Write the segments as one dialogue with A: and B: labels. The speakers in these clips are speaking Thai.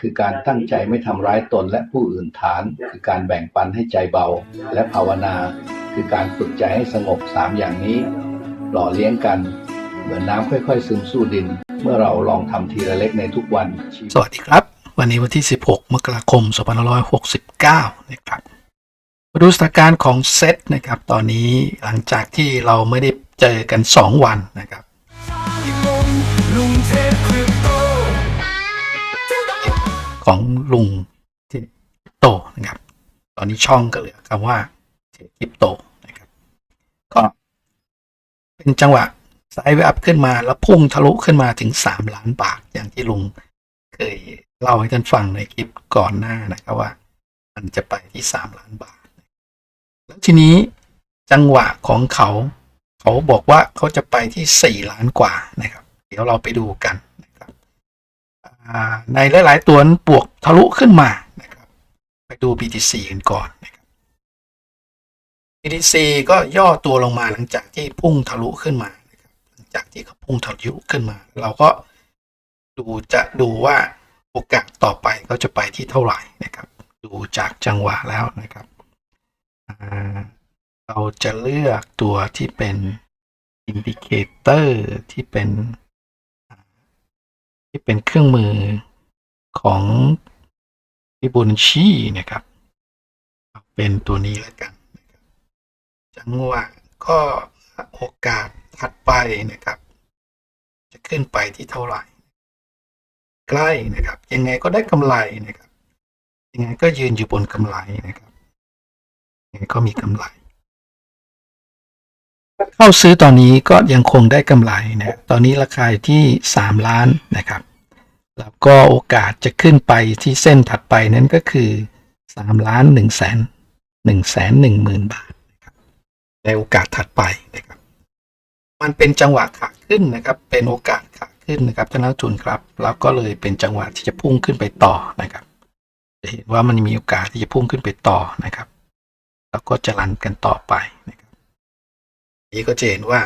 A: คือการตั้งใจไม่ทำร้ายตนและผู้อื่นฐาน คือการแบ่งปันให้ใจเบา และภาวนา คือการฝึกใจให้สงบสามอย่างนี้ หล่อเลี้ยงกัน เหมือนน้ำค่อย ๆ ซึมสู่ดิน เมื่อเราลองทำทีละเล็กในทุกวัน
B: สวัสดีครับ วันนี้วันที่ 16 มกราคม 2569 นะครับมาดูสถานการณ์ของเซตนะครับ ตอนนี้หลังจากที่เราไม่ได้เจอกัน 2 วันนะครับ ของลุงเทคโตนะครับ ตอนนี้ช่องก็เหลือคำว่าเทคริปโตนะครับ ก็เป็นจังหวะไซด์เวอัพขึ้นมาแล้วพุ่งทะลุขึ้นมาถึง 3 ล้านบาทอย่างที่ลุงเคยเล่าให้ท่านฟังในคลิปก่อนหน้านะครับว่า มันจะไปที่ 3 ล้านบาท แล้วทีนี้จังหวะของเขา เขาบอกว่าเขาจะไปที่ 4 ล้านกว่านะครับ เดี๋ยวเราไปดูกัน ในหลาย ๆ ตัวนั้นบวกทะลุขึ้นมานะครับไปดู BTC กันก่อนนะครับ BTC ก็ย่อตัวลงมาหลังจากที่พุ่งทะลุขึ้นมานะครับหลังจากที่เขาพุ่งทะลุขึ้นมา เราก็ดูจะดูว่าโอกาสต่อไปเขาจะไปที่เท่าไหร่นะครับ ดูจากจังหวะแล้วนะครับเราจะเลือกตัวที่เป็นอินดิเคเตอร์ที่เป็น ที่เป็นเครื่องมือของฟิบูนชีนะครับเป็นตัวนี้แล้วกันนะครับจังหวะก็โอกาสถัดไปนะครับ จะขึ้นไปที่เท่าไหร่ ใกล้นะครับ ยังไงก็ได้กำไรนะครับ ยังไงก็ยืนอยู่บนกำไรนะครับยังไงก็มีกำไร เข้าซื้อตอนนี้ก็ยังคงได้กำไรนะครับตอนนี้ราคาอยู่ที่ 3 ล้านนะครับ แล้วก็โอกาสจะขึ้นไปที่เส้นถัดไปนั้นก็คือ 3 ล้าน1แสน1แสน1หมื่นบาทนะครับในโอกาสถัดไปนะครับ มันเป็นจังหวะขาขึ้นนะครับ เป็นโอกาสขาขึ้นนะครับท่านนักทุนครับ แล้วก็เลยเป็นจังหวะที่จะพุ่งขึ้นไปต่อนะครับจะเห็นว่ามันมีโอกาสที่จะพุ่งขึ้นไปต่อนะครับ แล้วก็จะรันกันต่อไปนะครับ นี้ก็จะเห็นว่า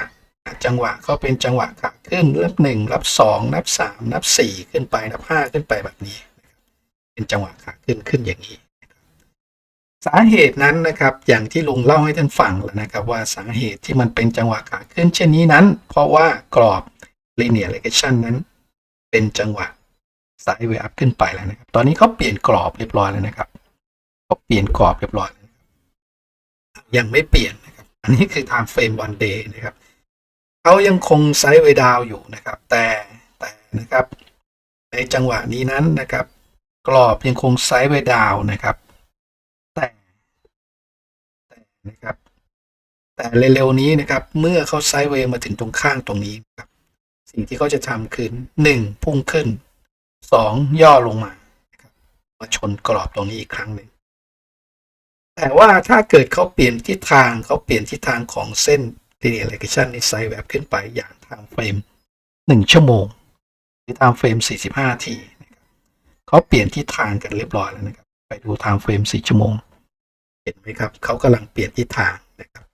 B: จังหวะก็เป็นจังหวะขาขึ้นนับหนึ่งนับสองนับสามนับสี่ขึ้นไปนับห้าขึ้นไปแบบนี้ เป็นจังหวะขาขึ้นขึ้นอย่างนี้ สาเหตุนั้นนะครับ อย่างที่ลุงเล่าให้ท่านฟังแล้วนะครับ ว่าสาเหตุที่มันเป็นจังหวะขาขึ้นเช่นนี้นั้น เพราะว่ากรอบ linear regression นั้น เป็นจังหวะสายเวอัพขึ้นไปแล้วนะครับ ตอนนี้เขาเปลี่ยนกรอบเรียบร้อยแล้วนะครับเขาเปลี่ยนกรอบเรียบร้อยยังไม่เปลี่ยน อันนี้คือ time frame one day นะครับเขายังคงไซด์เวดาวอยู่นะครับ แต่แต่นะครับ ในจังหวะนี้นั้นนะครับ กรอบยังคงไซด์เวดาวนะครับ แต่แต่นะครับ แต่เร็วๆนี้นะครับ เมื่อเขาไซด์เวมาถึงตรงข้างตรงนี้นะครับ สิ่งที่เขาจะทำคือหนึ่งพุ่งขึ้นสองย่อลงมานะมาชนกรอบตรงนี้อีกครั้งหนึ่ง แต่ว่าถ้าเกิดเขาเปลี่ยนทิศทางเขาเปลี่ยนทิศทางของเส้น linear regression ในไซด์แบบขึ้นไปอย่างทางเฟรมหนึ่งชั่วโมง หรือทางเฟรมสี่สิบห้าทีเขาเปลี่ยนทิศทางกันเรียบร้อยแล้วนะครับ ไปดูทางเฟรมสี่ชั่วโมง เห็นไหมครับเขากำลังเปลี่ยนทิศทางนะครับ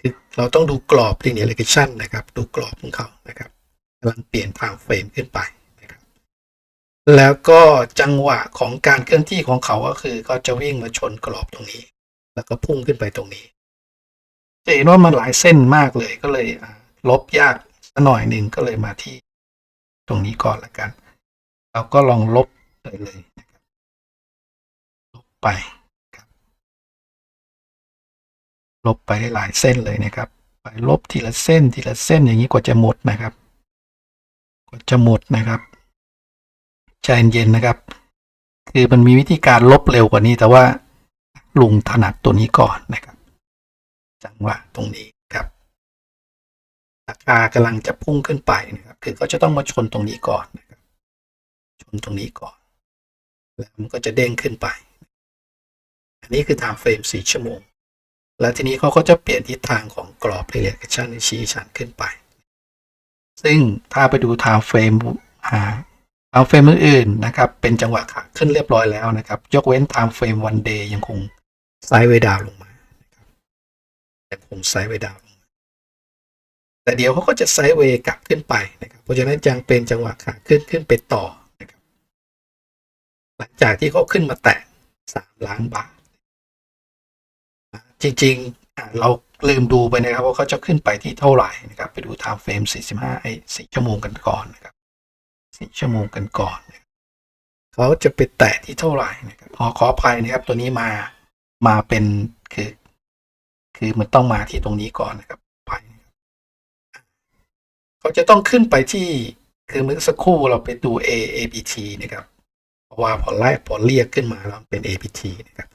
B: คือเราต้องดูกรอบ linear regression นะครับ ดูกรอบของเขานะครับกำลังเปลี่ยนทางเฟรมขึ้นไป แล้วก็จังหวะของการเคลื่อนที่ของเขาก็คือเขาจะวิ่งมาชนกรอบตรงนี้ แล้วก็พุ่งขึ้นไปตรงนี้จะเห็นว่ามันหลายเส้นมากเลยก็เลยลบยากสักหน่อยหนึ่งก็เลยมาที่ ตรงนี้ก่อนละกัน เราก็ลองลบเลยเลยนะครับลบไปครับลบไปได้หลายเส้นเลยนะครับ ไปลบทีละเส้นทีละเส้นอย่างนี้กว่าจะหมดนะครับ กว่าจะหมดนะครับ ใจเย็นๆนะครับ คือมันมีวิธีการลบเร็วกว่านี้ แต่ว่าลุงถนัดตัวนี้ก่อนนะครับ จังหวะตรงนี้ครับราคากำลังจะพุ่งขึ้นไปนะครับ คือเขาจะต้องมาชนตรงนี้ก่อนนะครับ ชนตรงนี้ก่อน แล้วมันก็จะเด้งขึ้นไป อันนี้คือ time frame 4ชั่วโมง แล้วทีนี้เขาก็จะเปลี่ยนทิศทางของกรอบ regression ในชี้ชันขึ้นไป ซึ่งถ้าไปดูไทม์เฟรม time frame อ่า time frame อื่นๆนะครับ เป็นจังหวะขาขึ้นเรียบร้อยแล้วนะครับ ยกเว้น time frame one day ยังคงไซด์เวดาวลงมานะครับยังคงไซด์เวดาวลงแต่เดี๋ยวเขาก็จะไซด์เวย์กลับขึ้นไปนะครับ เพราะฉะนั้นยังเป็นจังหวะขาขึ้นขึ้นไปต่อนะครับ หลังจากที่เขาขึ้นมาแตะสามล้านบาท จริงๆเราลืมดูไปนะครับว่าเขาจะขึ้นไปที่เท่าไหร่นะครับ ไปดู time frame 45ไอ้4ชั่วโมงกันก่อนนะครับ 4ชั่วโมงกันก่อนเขาจะไปแตะที่เท่าไหร่นะครับขอขออภัยนะครับ ตัวนี้มามาเป็นคือ คือมันต้องมาที่ตรงนี้ก่อนนะครับไปเขาจะต้องขึ้นไปที่คือเมื่อสักครู่เราไปดู A A B T นะครับเพราะว่าพอไล่พอเรียกขึ้นมาแล้วเป็น A B T นะครับ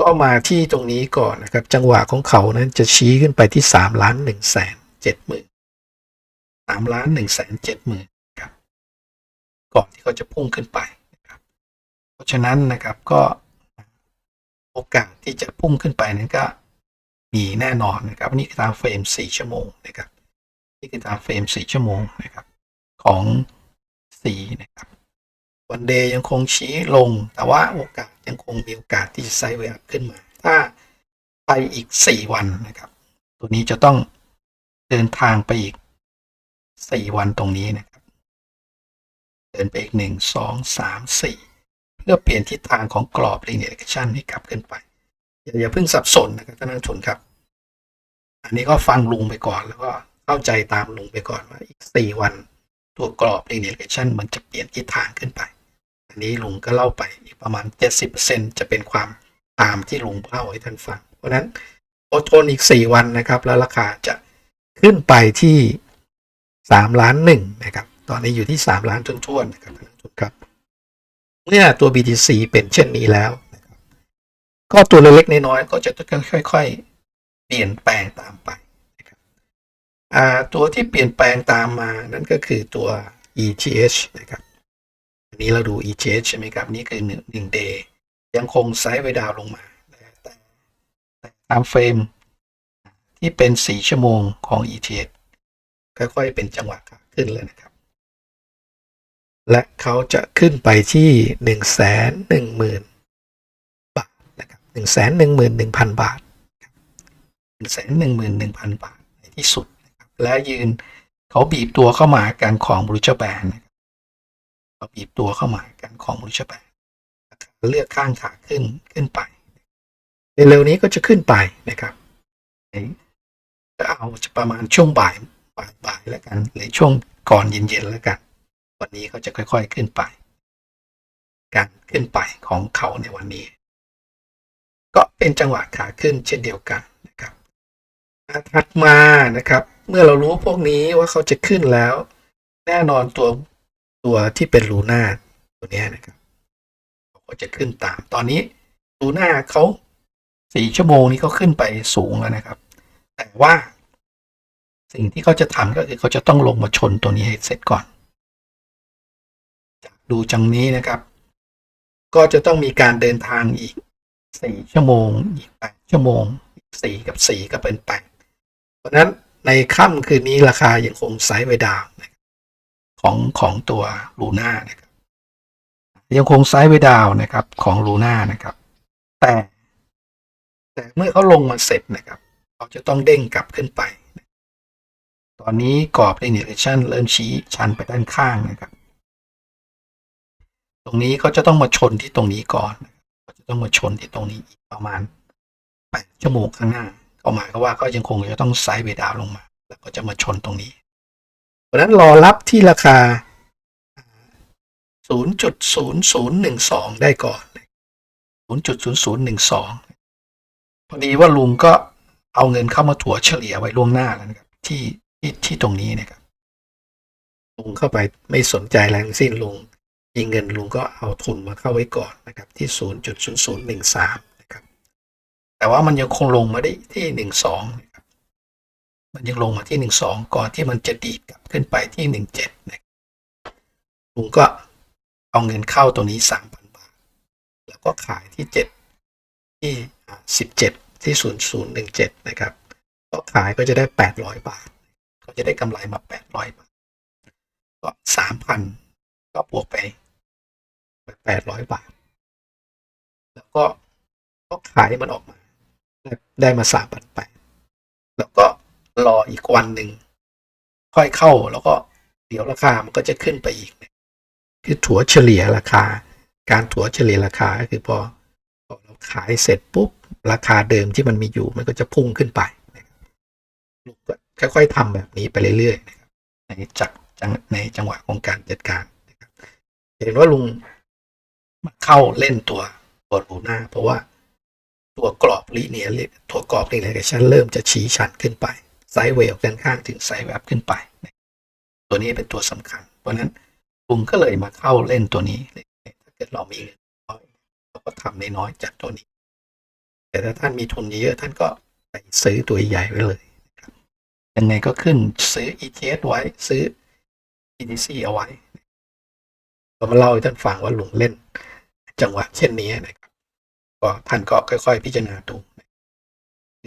B: ก็มาที่ตรงนี้ก่อนนะครับ จังหวะของเขานั้นจะชี้ขึ้นไปที่สามล้านหนึ่งแสนเจ็ดหมื่นสามล้านหนึ่งแสนเจ็ดหมื่น ก่อนที่เขาจะพุ่งขึ้นไปนะครับ เพราะฉะนั้นนะครับก็โอกาสที่จะพุ่งขึ้นไปนั้นก็มีแน่นอนนะครับนี่คือตามเฟรมสี่ชั่วโมงนะครับนี่คือตามเฟรมสี่ชั่วโมงนะครับ ของสีนะครับวันเดย์ยังคงชี้ลง แต่ว่าโอกาสยังคงมีโอกาสที่จะไซด์เวย์อัพขึ้นมา ถ้าไปอีก 4 วันนะครับ ตัวนี้จะต้องเดินทางไปอีก 4 วันตรงนี้นะ เดินไปอีก1 2 3 4เพื่อเปลี่ยนทิศทางของกรอบ linear regression ให้กลับขึ้นไปอย่าอย่าเพิ่งสับสนนะครับท่านนักลงทุนครับ อันนี้ก็ฟังลุงไปก่อนแล้วก็เข้าใจตามลุงไปก่อนว่าอีก4วันตัวกรอบ linear regression มันจะเปลี่ยนทิศทางขึ้นไป อันนี้ลุงก็เล่าไปอีกประมาณ 70%จะเป็นความตามที่ลุงเล่าให้ท่านฟัง เพราะฉะนั้นอดทนอีก 4 วันนะครับ แล้วราคาจะขึ้นไปที่ 3 ล้านหนึ่งนะครับ ตอนนี้อยู่ที่ 3 ล้านทุนๆนะครับท่านผู้ชมครับเมื่อตัว BTC เป็นเช่นนี้แล้วนะครับก็ตัวเล็กๆน้อยๆก็จะค่อยๆ เปลี่ยนแปลงตามไปนะครับอ่าตัวที่เปลี่ยนแปลงตามมานั่นก็คือตัว ETH นะครับอันนี้เราดู ETH ใช่ไหมครับ นี่คือหนึ่งหนึ่งเดย์ยังคงไซด์ไวดาวลงมาแต่ตามเฟรมที่เป็น 4 ชั่วโมงของ ETH ค่อยๆ เป็นจังหวะขึ้นเลยนะครับ และเขาจะขึ้นไปที่ 1 1 0 0 0 0 บาทนะครับ1 1 1 0 0 0 บาท1 1 1 0 0 0 บาทในที่สุดนะครับและยืนเขาบีบตัวเข้ามาการของบริจแบนนะครับเราบีบตัวเข้ามากันของมูลชแบนเลือกข้างขาขึ้นขึ้นไปเร็วๆนี้ก็จะขึ้นไปนะครับจะเอาจะประมาณช่วงบ่ายบ่ายบ่ายแล้วกันหรือช่วงก่อนเย็นๆแล้วกัน วันนี้เขาจะค่อยๆขึ้นไป การขึ้นไปของเขาในวันนี้ ก็เป็นจังหวะขาขึ้นเช่นเดียวกันนะครับถัดมานะครับ เมื่อเรารู้พวกนี้ว่าเขาจะขึ้นแล้ว แน่นอนตัวตัวที่เป็นลูน่าตัวนี้นะครับเขาก็จะขึ้นตาม ตอนนี้ลูน่าเขาสี่ชั่วโมงนี้เขาขึ้นไปสูงแล้วนะครับ แต่ว่าสิ่งที่เขาจะทำก็คือเขาจะต้องลงมาชนตัวนี้ให้เสร็จก่อน ดูจังนี้นะครับ ก็จะต้องมีการเดินทางอีกสี่ชั่วโมง อีกแปดชั่วโมงอีกสี่กับสี่ก็เป็นแปดเพราะนั้นในค่ำคืนนี้ราคายังคงไซด์ไวดาวของของตัวลูน่านะครับ ยังคงไซด์ไว้ดาวนะครับของลูน่านะครับ แต่แต่เมื่อเขาลงมาเสร็จนะครับเขาจะต้องเด้งกลับขึ้นไป ตอนนี้กรอบ linear regression เริ่มชี้ชันไปด้านข้างนะครับ ตรงนี้เขาจะต้องมาชนที่ตรงนี้ก่อนเขาจะต้องมาชนที่ตรงนี้อีกประมาณแปดชั่วโมงข้างหน้าก็หมายความว่าก็ยังคงจะต้องไซด์ไว้ดาวลงมา แล้วก็จะมาชนตรงนี้ เพราะฉะนั้นรอรับที่ราคา 0.0012 ได้ก่อน 0.0012 พอดีว่าลุงก็เอาเงินเข้ามาถัวเฉลี่ยไว้ล่วงหน้าแล้วนะครับที่ที่ที่ตรงนี้นะครับลุงเข้าไปไม่สนใจแรงสิ้นลุง มีเงินลุงก็เอาทุนมาเข้าไว้ก่อนนะครับที่ 0.0013นะครับแต่ว่ามันยังคงลงมาได้ที่ 12นะครับมันยังลงมาที่หนึ่งสองก่อนที่มันจะดีดกลับขึ้นไปที่หนึ่งเจ็ดนะลุงก็เอาเงินเข้าตรงนี้สามพันบาท แล้วก็ขายที่เจ็ดที่สิบเจ็ดที่ศูนย์ศูนะครับก็ขายก็จะได้แปดร้อยบาท ก็จะได้กำไรมาแปดร้อยบาทก็สามพัน ก็บวกไปแปดร้อยบาท แล้วก็ก็ขายมันออกมา ได้มาสามพันแปดแล้วก็รออีกวันหนึ่งค่อยเข้าแล้วก็เดี๋ยวราคามันก็จะขึ้นไปอีก คือถัวเฉลี่ยราคา การถัวเฉลี่ยราคาก็คือพอพอเราขายเสร็จปุ๊บ ราคาเดิมที่มันมีอยู่มันก็จะพุ่งขึ้นไปค่อยๆทำแบบนี้ไปเรื่อยๆในจักจังในจังหวะของการจัดการ เห็นว่าลุงมาเข้าเล่นตัวตัวลูน่าเพราะว่าตัวกรอบลีเนียตัวกรอบลีเนียชันเริ่มจะชี้ชันขึ้นไปไซด์เวลด้านข้างถึงไซด์แวบขึ้นไป ตัวนี้เป็นตัวสำคัญ เพราะนั้นลุงก็เลยมาเข้าเล่นตัวนี้ถ้าเกิดเรามีเงินน้อยเราก็ทำน้อยจากตัวนี้ แต่ถ้าท่านมีทุนเยอะท่านก็ไปซื้อตัวใหญ่ไว้เลยยังไงก็ขึ้นซื้อ ETF ไว้ซื้อ BTC เอาไว้ ก็มาเล่าให้ท่านฟังว่าหลุงเล่น จังหวะเช่นนี้นะครับก็ท่านก็ค่อย ๆ พิจารณาดู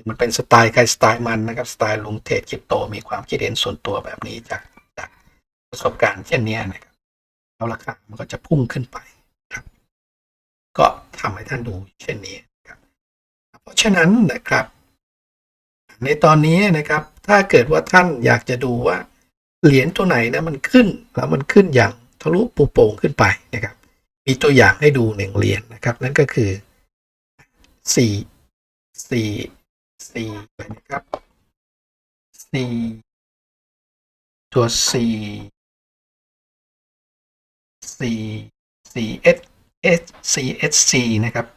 B: มันเป็นสไตล์ใครสไตล์มันนะครับสไตล์ลุงเทรดคริปโตมีความคิดเห็นส่วนตัวแบบนี้จากจากประสบการณ์เช่นนี้นะครับแล้วราคามันก็จะพุ่งขึ้นไปครับ ก็ทำให้ท่านดูเช่นนี้ครับ เพราะฉะนั้นนะครับ ในตอนนี้นะครับ ถ้าเกิดว่าท่านอยากจะดูว่าเหรียญตัวไหนนะมันขึ้นแล้วมันขึ้นอย่าง ทะลุปูโป่งขึ้นไปนะครับ มีตัวอย่างให้ดูหนึ่งเหรียญนะครับ นั่นก็คือสี่สี่สี่ไรนะครับสี่ตัวสี่สี่สี่เอสเอสสี่เอสซีนะครับ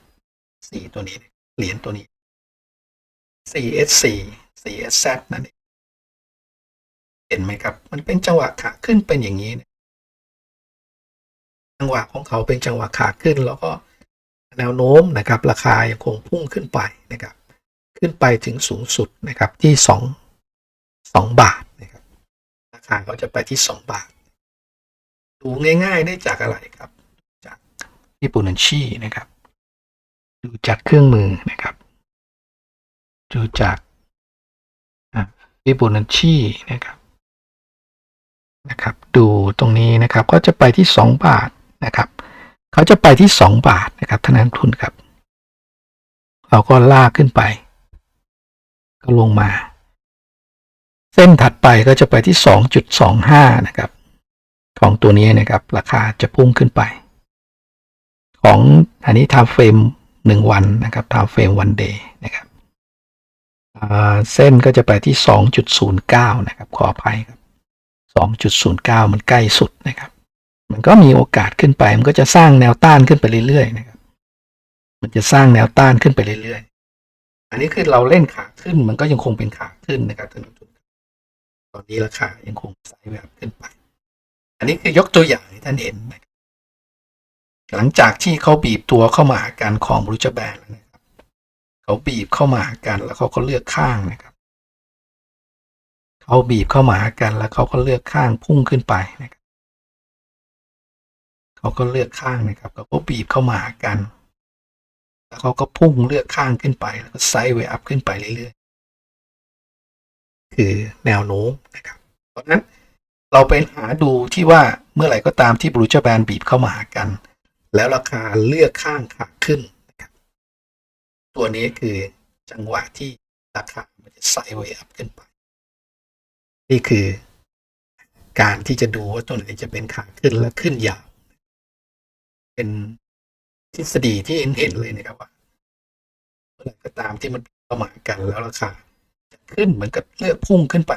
B: สี่ตัวนี้เหรียญตัวนี้ CSC CSZ นั่นเองเห็นไหมครับ มันเป็นจังหวะขาขึ้นเป็นอย่างนี้นะ จังหวะของเขาเป็นจังหวะขาขึ้น แล้วก็แนวโน้มนะครับราคายังคงพุ่งขึ้นไปนะครับ ขึ้นไปถึงสูงสุดนะครับที่สองสองบาทนะครับราคาเขาจะไปที่สองบาท ดูง่ายๆได้จากอะไรครับ จากฟิโบนัชชีนะครับ ดูจากเครื่องมือนะครับ ดูจากฟิโบนัชชีนะครับนะครับ ดูตรงนี้นะครับก็จะไปที่สองบาท นะครับเขาจะไปที่สองบาทนะครับท่านักทุนครับ เราก็ลากขึ้นไป ก็ลงมา เส้นถัดไปก็จะไปที่สองจุดสองห้านะครับ ของตัวนี้นะครับ ราคาจะพุ่งขึ้นไป ของอันนี้ทำเฟรมหนึ่งวันนะครับทำเฟรมวันเดย์นะครับเส้นก็จะไปที่ 2.09 นะครับ ขออภัยครับ 2.09 มันใกล้สุดนะครับ มันก็มีโอกาสขึ้นไป มันก็จะสร้างแนวต้านขึ้นไปเรื่อยๆนะครับ มันจะสร้างแนวต้านขึ้นไปเรื่อยๆ อันนี้คือเราเล่นขาขึ้น มันก็ยังคงเป็นขาขึ้นนะครับท่านผู้ชมตอนนี้ราคายังคงไซด์แบบขึ้นไป อันนี้คือยกตัวอย่างให้ท่านเห็นนะครับหลังจากที่เขาบีบตัวเข้ามาหาการของบรูจแบนแล้วนะครับ เขาบีบเข้ามาหากันแล้วเขาก็เลือกข้างนะครับ เขาบีบเข้ามาหากันแล้วเขาก็เลือกข้างพุ่งขึ้นไปนะครับ เขาก็เลือกข้างนะครับเขาก็บีบเข้ามาหากัน แล้วเขาก็พุ่งเลือกข้างขึ้นไป แล้วก็ไซด์เวอัพขึ้นไปเรื่อยๆ คือแนวโน้มนะครับเพราะนั้นเราไปหาดูที่ว่าเมื่อไหร่ก็ตามที่บรูเจอร์แบนบีบเข้ามาหากัน แล้วราคาเลือกข้างขาขึ้นนะครับ ตัวนี้คือจังหวะที่ราคามันจะไซด์เวอัพขึ้นไป นี่คือการที่จะดูว่าตัวไหนจะเป็นขาขึ้นและขึ้นยาว เป็นทฤษฎีที่เห็นเห็นเลยนะครับว่าเมื่อไหร่ก็ตามที่มันเข้ามากันแล้วราคาจะขึ้นเหมือนกับเลือกพุ่งขึ้นไป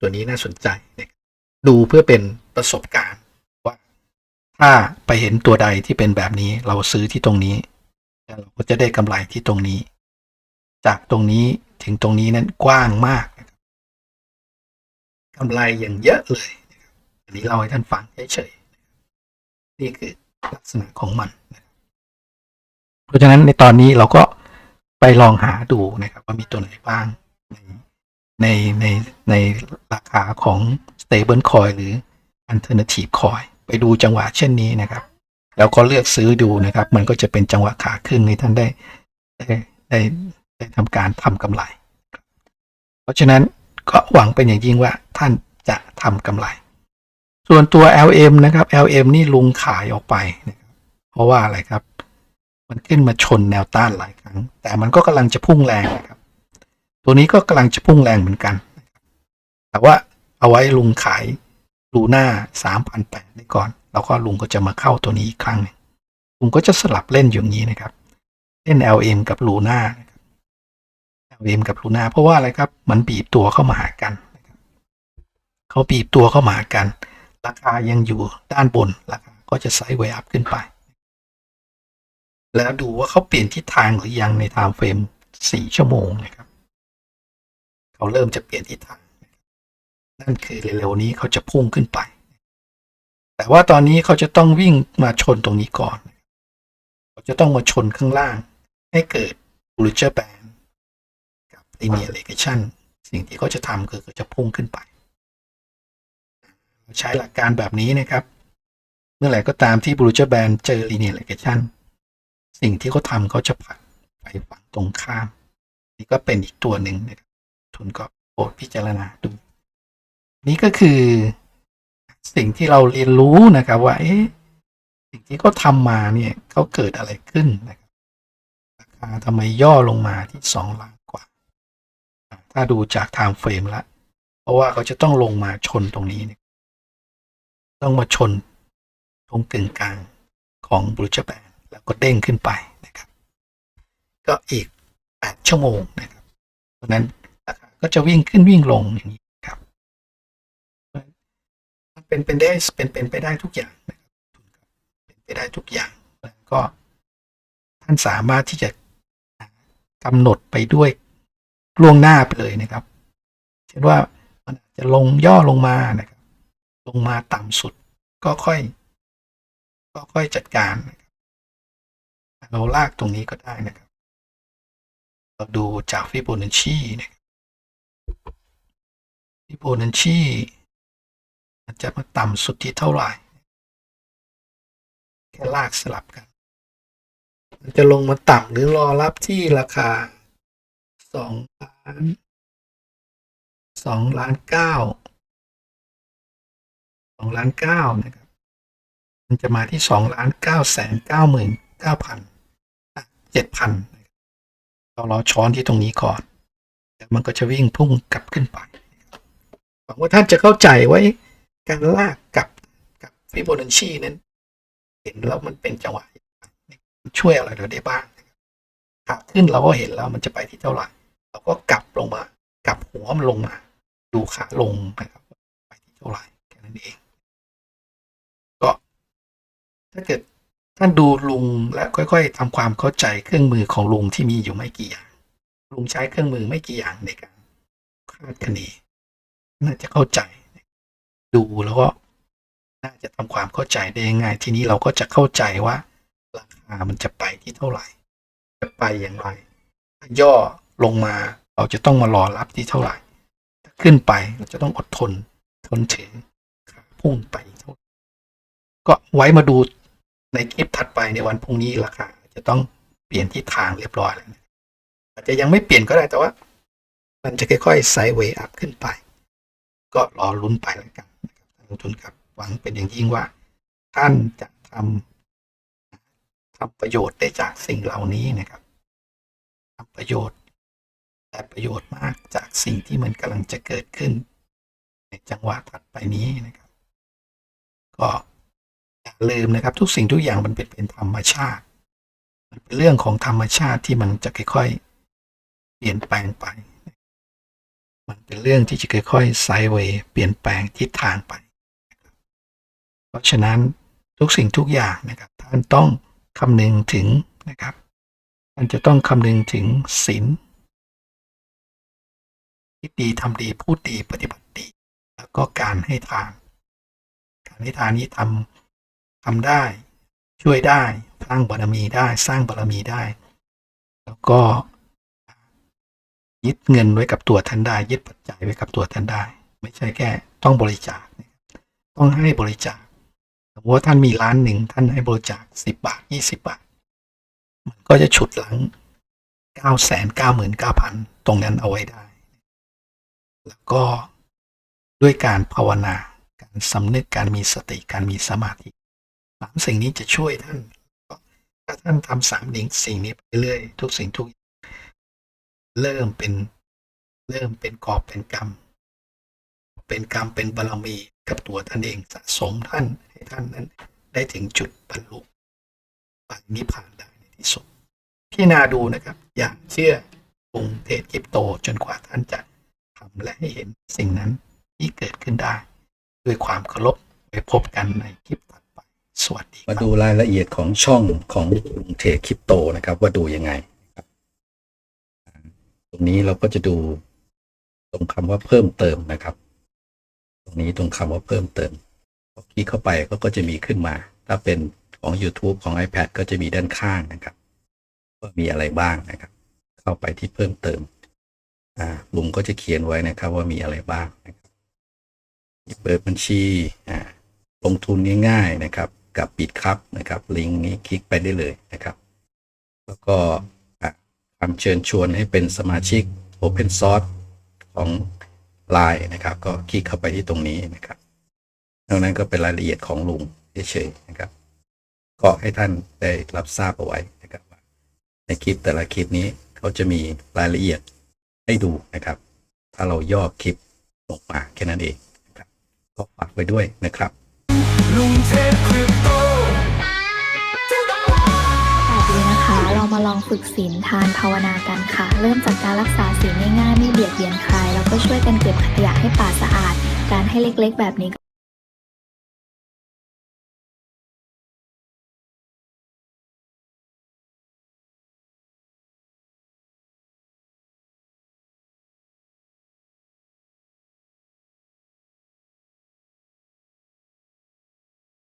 B: ตัวนี้น่าสนใจนะดูเพื่อเป็นประสบการณ์ว่า ถ้าไปเห็นตัวใดที่เป็นแบบนี้เราซื้อที่ตรงนี้เราก็จะได้กำไรที่ตรงนี้ จากตรงนี้ถึงตรงนี้นั้นกว้างมากนะครับกำไรอย่างเยอะเลย อันนี้เราให้ท่านฟังเฉยๆ นี่คือลักษณะของมันนะครับเพราะฉะนั้นในตอนนี้เราก็ไปลองหาดูนะครับ ว่ามีตัวไหนบ้างในในในในราคาของ stable coin หรือ alternative coin ไปดูจังหวะเช่นนี้นะครับ แล้วก็เลือกซื้อดูนะครับ มันก็จะเป็นจังหวะขาขึ้นให้ท่านได้ได้ได้ได้ทำการทำกำไร เพราะฉะนั้นก็หวังเป็นอย่างยิ่งว่าท่านจะทำกำไร ส่วนตัว LM นะครับ LM นี่ลุงขายออกไปนะครับเพราะว่าอะไรครับ มันขึ้นมาชนแนวต้านหลายครั้ง แต่มันก็กำลังจะพุ่งแรงนะครับ ตัวนี้ก็กำลังจะพุ่งแรงเหมือนกัน แต่ว่าเอาไว้ลุงขายลูน่า3,800ได้ก่อน แล้วก็ลุงก็จะมาเข้าตัวนี้อีกครั้งนึงลุงก็จะสลับเล่นอย่างนี้นะครับ เล่น LM กับลูน่านะครับ LM กับลูน่าเพราะว่าอะไรครับ มันบีบตัวเข้ามาหากันเขาบีบตัวเข้ามาหากัน ราคายังอยู่ด้านบนราคาก็จะไซด์เวย์อัพขึ้นไป แล้วดูว่าเขาเปลี่ยนทิศทางหรือยังในไทม์เฟรมสี่ชั่วโมงนะครับเขาเริ่มจะเปลี่ยนทิศทางนั่นคือเร็วๆนี้เขาจะพุ่งขึ้นไป แต่ว่าตอนนี้เขาจะต้องวิ่งมาชนตรงนี้ก่อนเขาจะต้องมาชนข้างล่าง ให้เกิด b u l l i e r band กับ linear regression สิ่งที่เขาจะทำคือเขาจะพุ่งขึ้นไป ใช้หลักการแบบนี้นะครับ เมื่อไหร่ก็ตามที่ b u l l i e r band เจอ linear regression สิ่งที่เขาทำเขาจะผลักไปฝั่งตรงข้าม นี่ก็เป็นอีกตัวหนึ่งนะครับ ทุนก็โปรดพิจารณาดู นี่ก็คือสิ่งที่เราเรียนรู้นะครับว่าเอ๊ะสิ่งที่เขาทำมาเนี่ยเขาเกิดอะไรขึ้นนะครับราคาทำไมย่อลงมาที่สองล้านกว่า ถ้าดูจากไทม์เฟรมละ เพราะว่าเขาจะต้องลงมาชนตรงนี้เนี่ย ต้องมาชนตรงกึ่งกลางของบรูจแบนแล้วก็เด้งขึ้นไปนะครับ ก็อีกแปดชั่วโมงนะครับเพราะนั้นราคาก็จะวิ่งขึ้นวิ่งลงอย่างนี้ครับมันเป็นเป็นได้เป็นเป็นไปได้ทุกอย่างนะครับเป็นไปได้ทุกอย่างก็ท่านสามารถที่จะกำหนดไปด้วยล่วงหน้าไปเลยนะครับ เช่นว่ามันจะลงย่อลงมานะครับ ลงมาต่ำสุดก็ค่อย ก็ค่อยจัดการนะครับเราลากตรงนี้ก็ได้นะครับ เราดูจากฟิโบนัชชีนะครับฟิโบนัชชีมันจะมาต่ำสุดที่เท่าไหร่ แค่ลากสลับกัน มันจะลงมาต่ำหรือรอรับที่ราคาสองล้านสองล้านเก้า สองล้านเก้านะครับ มันจะมาที่สองล้านเก้าแสนเก้าหมื่นเก้าพันเจ็ดพันเรารอช้อนที่ตรงนี้ก่อนแล้วมันก็จะวิ่งพุ่งกลับขึ้นไปหวังว่าท่านจะเข้าใจไว่าการลากกลับกับฟิโบนัชชีนั้น เห็นแล้วมันเป็นจังหวะช่วยอะไรเราได้บ้างขาขึ้นเราก็เห็นแล้วมันจะไปที่เท่าไหร่เราก็กลับลงมากลับหัวมันลงมา ดูขาลงนะครับไปที่เท่าไหร่แค่นั้นเอง ถ้าเกิดท่านดูลุงและค่อย ๆทำความเข้าใจเครื่องมือของลุงที่มีอยู่ไม่กี่อย่าง ลุงใช้เครื่องมือไม่กี่อย่างในการคาดคะเนน่าจะเข้าใจ ดูแล้วก็น่าจะทำความเข้าใจได้ง่าย ทีนี้เราก็จะเข้าใจว่าราคามันจะไปที่เท่าไหร่ จะไปอย่างไรย่อลงมาเราจะต้องมารอรับที่เท่าไหร่ ถ้าขึ้นไปเราจะต้องอดทนทนถือขาพุ่งไปเท่าไหร่ก็ไว้มาดู ในคลิปถัดไปในวันพรุ่งนี้ราคาจะต้องเปลี่ยนทิศทางเรียบร้อยแล้วนะอาจจะยังไม่เปลี่ยนก็ได้แต่ว่า มันจะค่อยๆไซด์เวย์อัพขึ้นไป ก็รอลุ้นไปแล้วกันนะครับลงทุนครับหวังเป็นอย่างยิ่งว่า ท่านจะทำทำประโยชน์ได้จากสิ่งเหล่านี้นะครับทำประโยชน์และประโยชน์มากจากสิ่งที่มันกำลังจะเกิดขึ้น ในจังหวะถัดไปนี้นะครับ ก็ อย่าลืมนะครับ ทุกสิ่งทุกอย่างมันเป็นเป็นธรรมชาติ มันเป็นเรื่องของธรรมชาติที่มันจะค่อยๆเปลี่ยนแปลงไป มันเป็นเรื่องที่จะค่อยๆไซด์เวย์เปลี่ยนแปลงทิศทางไป เพราะฉะนั้นทุกสิ่งทุกอย่างนะครับ ท่านต้องคำนึงถึงนะครับ ท่านจะต้องคำนึงถึงศีลคิดดีทำดีพูดดีปฏิบัติดี แล้วก็การให้ทาน การให้ทานนี้ทำ ทำได้ ช่วยได้สร้างบารมีได้สร้างบารมีได้ แล้วก็ ยึดเงินไว้กับตัวท่านได้ ยึดปัจจัยไว้กับตัวท่านได้ ไม่ใช่แค่ต้องบริจาค ต้องให้บริจาคสมมติว่าท่านมีล้านหนึ่งท่านให้บริจาคสิบบาทยี่สิบบาท มันก็จะฉุดหลังเก้าแสนเก้าหมื่นเก้าพันตรงนั้นเอาไว้ได้ แล้วก็ด้วยการภาวนาการสำนึกการมีสติการมีสมาธิ สามสิ่งนี้จะช่วยท่านถ้าท่านทำสามสิ่งสิ่งนี้ไปเรื่อยทุกสิ่งทุกอย่างเริ่มเป็นเริ่มเป็นกอบเป็นกรรม เป็นกรรมเป็นบารมีกับตัวท่านเองสะสมท่านให้ท่านนั้น ได้ถึงจุดบรรลุไปนิพพานได้ในที่สุดพี่นาดูนะครับ อย่างเชื่อองค์เทศคริปโตจนกว่าท่านจะทำและให้เห็นสิ่งนั้นที่เกิดขึ้นได้ ด้วยความเคารพไว้พบกันในคลิปถัด สวัสดี
C: มาดูรายละเอียดของช่องของลุงเทรดคริปโตนะครับ ว่าดูยังไงตรงนี้เราก็จะดูตรงคำว่าเพิ่มเติมนะครับ ตรงนี้ตรงคำว่าเพิ่มเติมพอคลิกเข้าไปก็ก็จะมีขึ้นมา ถ้าเป็นของ YouTube ของ iPad ก็จะมีด้านข้างนะครับว่ามีอะไรบ้างนะครับ เข้าไปที่เพิ่มเติมอ่าลุงก็จะเขียนไว้นะครับว่ามีอะไรบ้างนะครับเปิดบัญชีอ่าลงทุนง่ายๆนะครับ กับบิดครับนะครับลิงก์นี้คลิกไปได้เลยนะครับ แล้วก็คำเชิญชวนให้เป็นสมาชิก Open Source ของ Line นะครับ ก็คลิกเข้าไปที่ตรงนี้นะครับนอกนั้นก็เป็นรายละเอียดของลุงเฉยๆนะครับ ก็ให้ท่านได้รับทราบเอาไว้นะครับในคลิปแต่ละคลิปนี้เขาจะมีรายละเอียดให้ดูนะครับ ถ้าเราย่อคลิปลงมาแค่นั้นเองนะครับก็ฝากไว้ด้วยนะครับ
D: ลุงเทพคริปโต
E: สวัสดีนะคะ เรามาลองฝึกศีลทานภาวนากันค่ะ เริ่มจากการรักษาศีลง่ายๆ ไม่เบียดเบียนใคร แล้วก็ช่วยกันเก็บขยะให้ป่าสะอาด การให้เล็กๆ แบบนี้